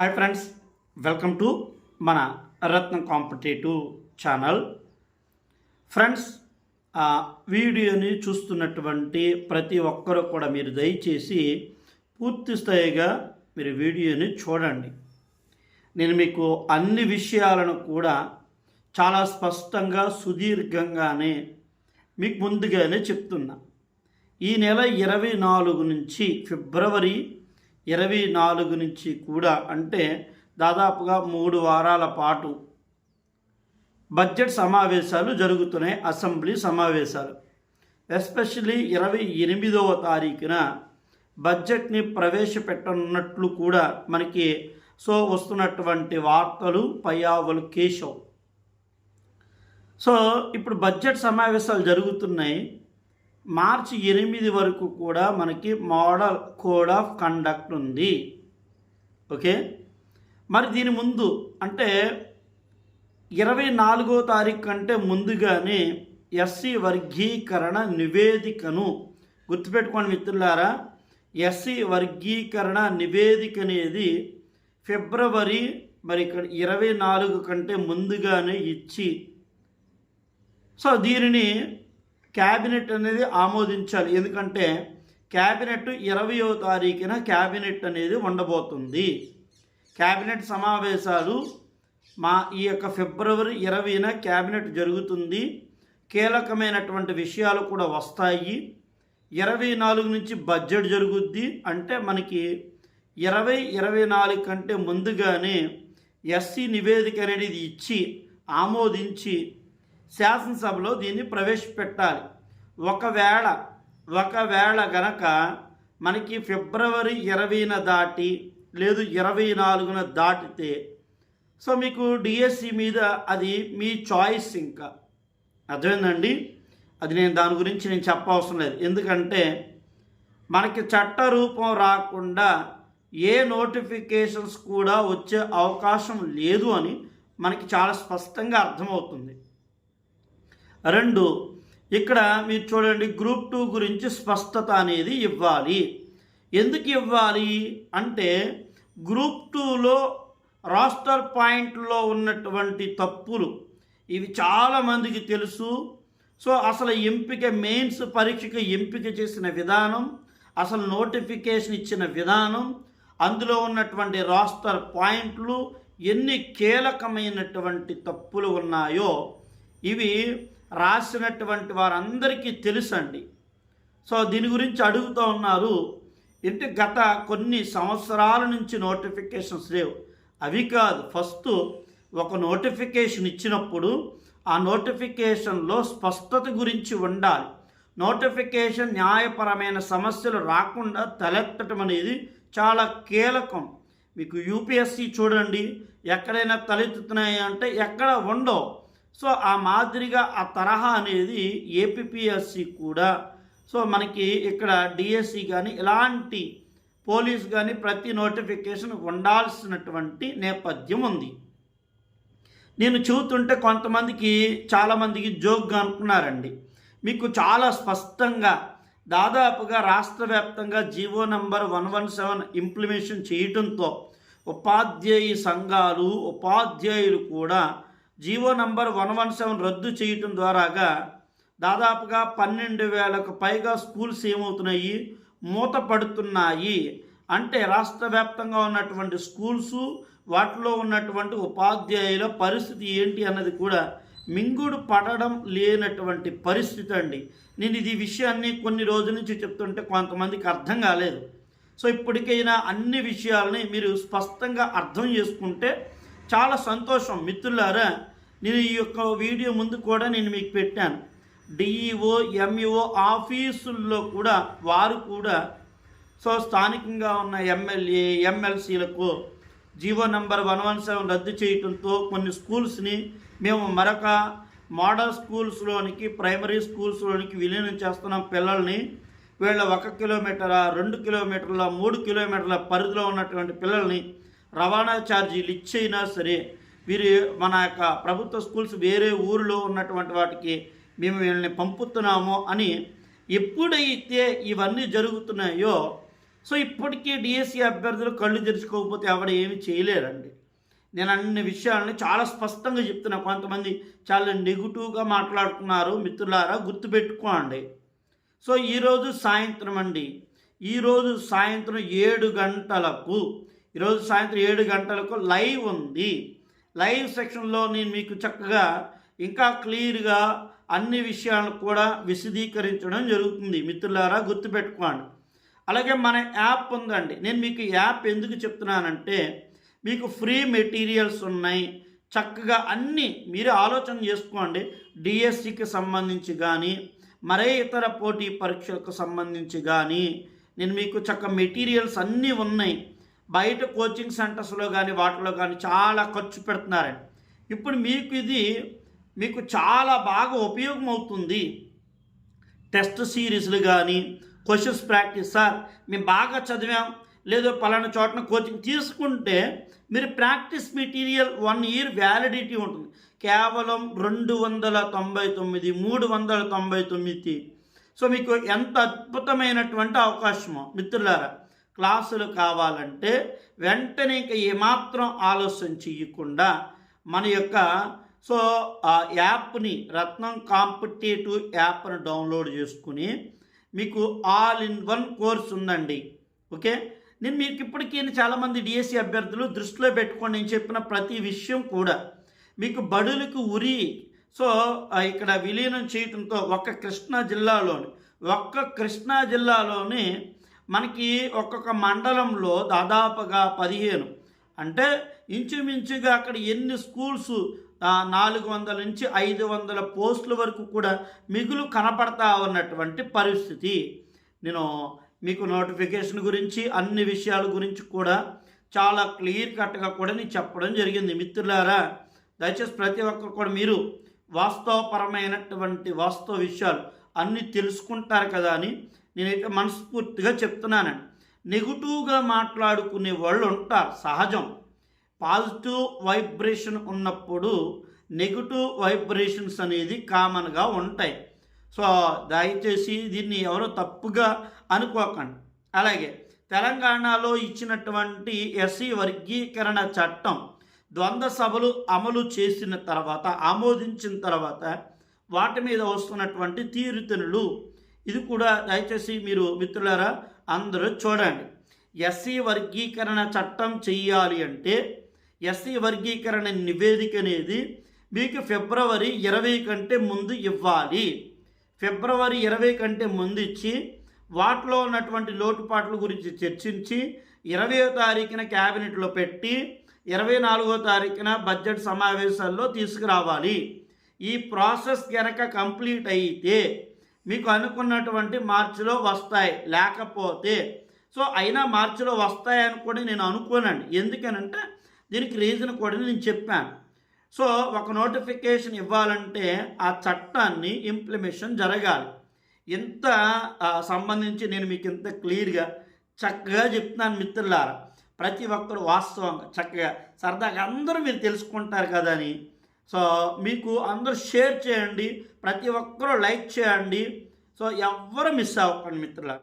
Hi friends welcome to మన రత్నం competitive channel. Friends ఆ వీడియోని చూస్తున్నటువంటి ప్రతి ఒక్కరు కూడా మీరు దయచేసి పూర్తి స్థాయిగా మీరు వీడియోని చూడండి. నేను మీకు అన్ని విషయాలను కూడా చాలా స్పష్టంగా సుదీర్ఘంగానే మీకు ముందుగానే చెప్తున్నా. ఈ నెల ఇరవై నాలుగు నుంచి ఫిబ్రవరి ఇరవై నాలుగు నుంచి కూడా అంటే దాదాపుగా మూడు వారాల పాటు బడ్జెట్ సమావేశాలు జరుగుతున్నాయి అసెంబ్లీ సమావేశాలు. ఎస్పెషల్లీ ఇరవై ఎనిమిదవ తారీఖున బడ్జెట్ని ప్రవేశపెట్టనున్నట్లు కూడా మనకి సో వస్తున్నటువంటి వార్తలు పయ్యావులు కేశవ్. సో ఇప్పుడు బడ్జెట్ సమావేశాలు జరుగుతున్నాయి. మార్చి ఎనిమిది వరకు కూడా మనకి మోడల్ కోడ్ ఆఫ్ కండక్ట్ ఉంది. ఓకే? మరి దీని ముందు అంటే ఇరవై నాలుగో తారీఖు కంటే ముందుగానే ఎస్సీ వర్గీకరణ నివేదికను గుర్తుపెట్టుకోండి మిత్రులారా. ఎస్సీ వర్గీకరణ నివేదిక అనేది ఫిబ్రవరి మరి ఇక్కడ ఇరవై నాలుగు కంటే ముందుగానే ఇచ్చి సో దీనిని క్యాబినెట్ అనేది ఆమోదించాలి. ఎందుకంటే క్యాబినెట్ ఇరవయో తారీఖున క్యాబినెట్ అనేది ఉండబోతుంది. క్యాబినెట్ సమావేశాలు మా ఈ యొక్క ఫిబ్రవరి ఇరవైన క్యాబినెట్ జరుగుతుంది. కీలకమైనటువంటి విషయాలు కూడా వస్తాయి. ఇరవై నాలుగు నుంచి బడ్జెట్ జరుగుద్ది. అంటే మనకి ఇరవై ఇరవై నాలుగు కంటే ముందుగానే ఎస్సీ నివేదిక అనేది ఇచ్చి ఆమోదించి శాసనసభలో దీన్ని ప్రవేశపెట్టాలి. ఒకవేళ ఒకవేళ గనక మనకి ఫిబ్రవరి ఇరవైన దాటి లేదు ఇరవై నాలుగున దాటితే సో మీకు డిఎస్సి మీద అది మీ చాయిస్ ఇంకా. అర్థమైందండి? అది నేను దాని గురించి నేను చెప్పవసరం లేదు. ఎందుకంటే మనకి చట్ట రూపం రాకుండా ఏ నోటిఫికేషన్స్ కూడా వచ్చే అవకాశం లేదు అని మనకి చాలా స్పష్టంగా అర్థమవుతుంది. రెండు. ఇక్కడ మీరు చూడండి గ్రూప్ టూ గురించి స్పష్టత అనేది ఇవ్వాలి. ఎందుకు ఇవ్వాలి? అంటే గ్రూప్ టూలో రాస్టర్ పాయింట్లో ఉన్నటువంటి తప్పులు. ఇవి చాలామందికి తెలుసు. సో అసలు ఎంపిక మెయిన్స్ పరీక్షకు ఎంపిక చేసిన విధానం అసలు నోటిఫికేషన్ ఇచ్చిన విధానం అందులో ఉన్నటువంటి రాస్టర్ పాయింట్లు ఎన్ని కీలకమైనటువంటి తప్పులు ఉన్నాయో ఇవి రాసినటువంటి వారందరికీ తెలుసండి. సో దీని గురించి అడుగుతూ ఉన్నారు. ఏంటి గత కొన్ని సంవత్సరాల నుంచి నోటిఫికేషన్స్ లేవు. అవి కాదు ఫస్ట్ ఒక నోటిఫికేషన్ ఇచ్చినప్పుడు ఆ నోటిఫికేషన్లో స్పష్టత గురించి ఉండాలి. నోటిఫికేషన్ న్యాయపరమైన సమస్యలు రాకుండా తలెత్తటం అనేది చాలా కీలకం. మీకు యూపీఎస్సి చూడండి ఎక్కడైనా తలెత్తుతున్నాయి అంటే ఎక్కడ ఉండవు. సో ఆ మాదిరిగా ఆ తరహా అనేది ఏపీఎస్సి కూడా. సో మనకి ఇక్కడ డిఎస్సి కానీ ఇలాంటి పోలీస్ కానీ ప్రతి నోటిఫికేషన్ ఉండాల్సినటువంటి నేపథ్యం ఉంది. నేను చూస్తుంటే కొంతమందికి చాలామందికి జోక్గా అనుకున్నారండి. మీకు చాలా స్పష్టంగా దాదాపుగా రాష్ట్ర వ్యాప్తంగా GO number one one seven implementation చేయటంతో ఉపాధ్యాయ సంఘాలు ఉపాధ్యాయులు కూడా GO number one one seven రద్దు చేయటం ద్వారాగా దాదాపుగా పన్నెండు వేలకు పైగా స్కూల్స్ ఏమవుతున్నాయి? మూతపడుతున్నాయి. అంటే రాష్ట్ర వ్యాప్తంగా ఉన్నటువంటి స్కూల్స్ వాటిలో ఉన్నటువంటి ఉపాధ్యాయుల పరిస్థితి ఏంటి అన్నది కూడా మింగుడు పడడం లేనటువంటి పరిస్థితి అండి. నేను ఇది విషయాన్ని కొన్ని రోజుల నుంచి చెప్తుంటే కొంతమందికి అర్థం కాలేదు. సో ఇప్పటికైనా అన్ని విషయాలని మీరు స్పష్టంగా అర్థం చేసుకుంటే చాలా సంతోషం. మిత్రులారా నేను ఈ యొక్క వీడియో ముందు కూడా నేను మీకు పెట్టాను. డిఈఓ ఎంఈఓ ఆఫీసుల్లో కూడా వారు కూడా సో స్థానికంగా ఉన్న MLA ఎమ్మెల్సీలకు GO number one one seven రద్దు చేయడంతో కొన్ని స్కూల్స్ని మేము మరొక మోడల్ స్కూల్స్లోనికి ప్రైమరీ స్కూల్స్లోనికి విలీనం చేస్తున్నాం పిల్లల్ని. వీళ్ళ ఒక కిలోమీటర్ రెండు కిలోమీటర్ల మూడు కిలోమీటర్ల పరిధిలో ఉన్నటువంటి పిల్లల్ని రవాణా ఛార్జీలు ఇచ్చైనా సరే వీరు మన యొక్క ప్రభుత్వ స్కూల్స్ వేరే ఊరిలో ఉన్నటువంటి వాటికి మేము వీళ్ళని పంపుతున్నాము అని ఎప్పుడైతే ఇవన్నీ జరుగుతున్నాయో సో ఇప్పటికీ డిఎస్సి అభ్యర్థులు కళ్ళు తెరుచుకోకపోతే ఎవరు ఏమి చేయలేరండి నేను అన్ని విషయాలని చాలా స్పష్టంగా చెప్తున్నా. కొంతమంది చాలా నెగిటివ్గా మాట్లాడుతున్నారు మిత్రులారా గుర్తుపెట్టుకోండి. సో ఈరోజు సాయంత్రం అండి. ఈరోజు సాయంత్రం ఏడు గంటలకు ఈరోజు సాయంత్రం ఏడు గంటలకు లైవ్ ఉంది. లైవ్ సెక్షన్లో నేను మీకు చక్కగా ఇంకా క్లియర్గా అన్ని విషయాలను కూడా విశదీకరించడం జరుగుతుంది. మిత్రులారా గుర్తుపెట్టుకోండి. అలాగే మన యాప్ ఉందండి. నేను మీకు యాప్ ఎందుకు చెప్తున్నానంటే మీకు ఫ్రీ మెటీరియల్స్ ఉన్నాయి. చక్కగా అన్నీ మీరే ఆలోచన చేసుకోండి. డిఎస్సికి సంబంధించి కానీ మరే ఇతర పోటీ పరీక్షలకు సంబంధించి కానీ నేను మీకు చక్క మెటీరియల్స్ అన్నీ ఉన్నాయి. బయట కోచింగ్ సెంటర్స్లో కానీ వాటిలో కానీ చాలా ఖర్చు పెడుతున్నారండి ఇప్పుడు మీకు ఇది మీకు చాలా బాగా ఉపయోగం అవుతుంది టెస్ట్ సిరీస్లు కానీ క్వశ్చన్స్ ప్రాక్టీస్. సార్ మేము బాగా చదివాం. లేదో పలానా చోటన కోచింగ్ తీసుకుంటే మీరు practice material one year validity ఉంటుంది. కేవలం రెండు వందల తొంభై తొమ్మిది మూడు వందల తొంభై తొమ్మిది. సో మీకు ఎంత అద్భుతమైనటువంటి అవకాశమో మిత్రులారా. క్లాసులు కావాలంటే వెంటనే ఇంకా ఏమాత్రం ఆలోచన చేయకుండా మన యొక్క సో ఆ యాప్ని రత్నం కాంపిటేటివ్ యాప్ని డౌన్లోడ్ చేసుకుని మీకు ఆల్ ఇన్ వన్ కోర్స్ ఉందండి. ఓకే? నేను మీకు ఇప్పటికీ చాలామంది డిఎస్సి అభ్యర్థులు దృష్టిలో పెట్టుకొని నేను చెప్పిన ప్రతి విషయం కూడా మీకు బడులకు ఉరి సో ఇక్కడ విలీనం చేయడంతో ఒక్క కృష్ణా జిల్లాలోని ఒక్క కృష్ణా జిల్లాలోని మనకి ఒక్కొక్క మండలంలో దాదాపుగా పదిహేను. అంటే ఇంచుమించుగా అక్కడ ఎన్ని స్కూల్స్ నాలుగు వందల నుంచి ఐదు వందల పోస్టుల వరకు కూడా మిగులు కనపడతా ఉన్నటువంటి పరిస్థితి. నేను మీకు నోటిఫికేషన్ గురించి అన్ని విషయాల గురించి కూడా చాలా క్లియర్ కట్గా కూడా నేను చెప్పడం జరిగింది. మిత్రులారా దయచేసి ప్రతి ఒక్కరు కూడా మీరు వాస్తవపరమైనటువంటి వాస్తవ విషయాలు అన్నీ తెలుసుకుంటారు కదా అని నేనైతే మనస్ఫూర్తిగా చెప్తున్నానండి నెగిటివ్గా మాట్లాడుకునే వాళ్ళు ఉంటారు సహజం. పాజిటివ్ వైబ్రేషన్ ఉన్నప్పుడు నెగిటివ్ వైబ్రేషన్స్ అనేది కామన్గా ఉంటాయి. సో దయచేసి దీన్ని ఎవరో తప్పుగా అనుకోకండి. అలాగే తెలంగాణలో ఇచ్చినటువంటి ఎస్సీ వర్గీకరణ చట్టం ద్వంద్వ సభలు అమలు చేసిన తర్వాత ఆమోదించిన తర్వాత వాటి మీద వస్తున్నటువంటి తీరుతెనులు ఇది కూడా దయచేసి మీరు మిత్రులారా అందరూ చూడండి. ఎస్సీ వర్గీకరణ చట్టం చెయ్యాలి అంటే ఎస్సీ వర్గీకరణ నివేదిక అనేది మీకు ఫిబ్రవరి ఇరవై కంటే ముందు ఇవ్వాలి. ఫిబ్రవరి ఇరవై కంటే ముందు ఇచ్చి వాటిలో ఉన్నటువంటి లోటుపాట్ల గురించి చర్చించి ఇరవయో తారీఖున క్యాబినెట్లో పెట్టి ఇరవై నాలుగో తారీఖున బడ్జెట్ సమావేశాల్లో తీసుకురావాలి. ఈ ప్రాసెస్ కనుక కంప్లీట్ అయితే మీకు అనుకున్నటువంటి మార్చిలో వస్తాయి. లేకపోతే సో అయినా మార్చిలో వస్తాయని కూడా నేను అనుకోనండి. ఎందుకనంటే దీనికి రీజన్ కూడా నేను చెప్పాను. సో ఒక నోటిఫికేషన్ ఇవ్వాలంటే ఆ చట్టాన్ని ఇంప్లిమేషన్ జరగాలి. ఇంత సంబంధించి నేను మీకు ఇంత క్లియర్గా చక్కగా చెప్తున్నాను మిత్రులారా. ప్రతి ఒక్కరు వాస్తవంగా చక్కగా సరదాగా అందరూ మీరు తెలుసుకుంటారు కదా అని. సో మీకు అందరూ షేర్ చేయండి ప్రతి ఒక్కరూ లైక్ చేయండి. సో ఎవ్వరు మిస్ అవ్వకండి మిత్రులారా.